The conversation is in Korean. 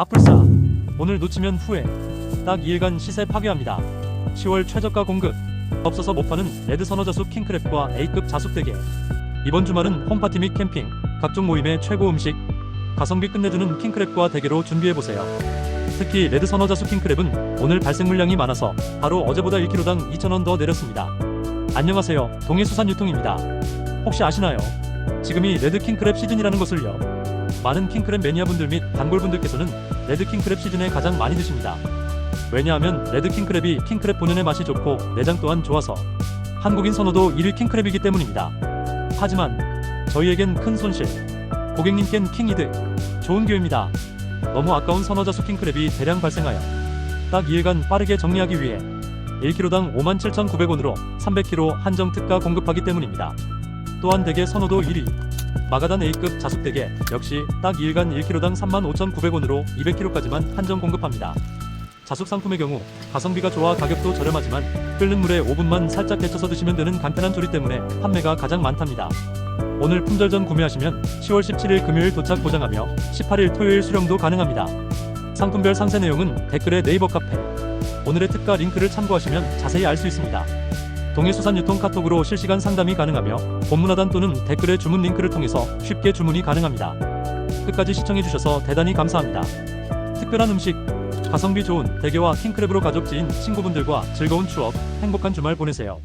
아플싸 오늘 놓치면 후회. 딱 2일간 시세 파괴합니다. 10월 최저가 공급. 없어서 못 파는 레드 선어자숙 킹크랩과 A급 자숙 대게. 이번 주말은 홈파티 및 캠핑 각종 모임의 최고 음식. 가성비 끝내주는 킹크랩과 대게로 준비해보세요. 특히 레드 선어자숙 킹크랩은 오늘 발생 물량이 많아서 바로 어제보다 1kg당 2,000원 더 내렸습니다. 안녕하세요. 동해수산유통입니다. 혹시 아시나요? 지금이 레드 킹크랩 시즌이라는 것을요 많은 킹크랩 매니아분들 및 단골분들께서는 레드 킹크랩 시즌에 가장 많이 드십니다. 왜냐하면 레드 킹크랩이 킹크랩 본연의 맛이 좋고 내장 또한 좋아서 한국인 선호도 1위 킹크랩이기 때문입니다. 하지만 저희에겐 큰 손실, 고객님께는 킹이득, 좋은 기회입니다. 너무 아까운 선어자수 킹크랩이 대량 발생하여 딱 2일간 빠르게 정리하기 위해 1kg당 57,900원으로 300kg 한정 특가 공급하기 때문입니다. 또한 대게 선호도 1위, 마가단 A급 자숙대게 역시 딱 2일간 1kg당 35,900원으로 200kg까지만 한정 공급합니다. 자숙 상품의 경우 가성비가 좋아 가격도 저렴하지만 끓는 물에 5분만 살짝 데쳐서 드시면 되는 간편한 조리 때문에 판매가 가장 많답니다. 오늘 품절 전 구매하시면 10월 17일 금요일 도착 보장하며 18일 토요일 수령도 가능합니다. 상품별 상세 내용은 댓글에 네이버 카페 오늘의 특가 링크를 참고하시면 자세히 알 수 있습니다. 동해수산 유통 카톡으로 실시간 상담이 가능하며 본문하단 또는 댓글의 주문 링크를 통해서 쉽게 주문이 가능합니다. 끝까지 시청해주셔서 대단히 감사합니다. 특별한 음식, 가성비 좋은 대게와 킹크랩으로 가족 지인 친구분들과 즐거운 추억, 행복한 주말 보내세요.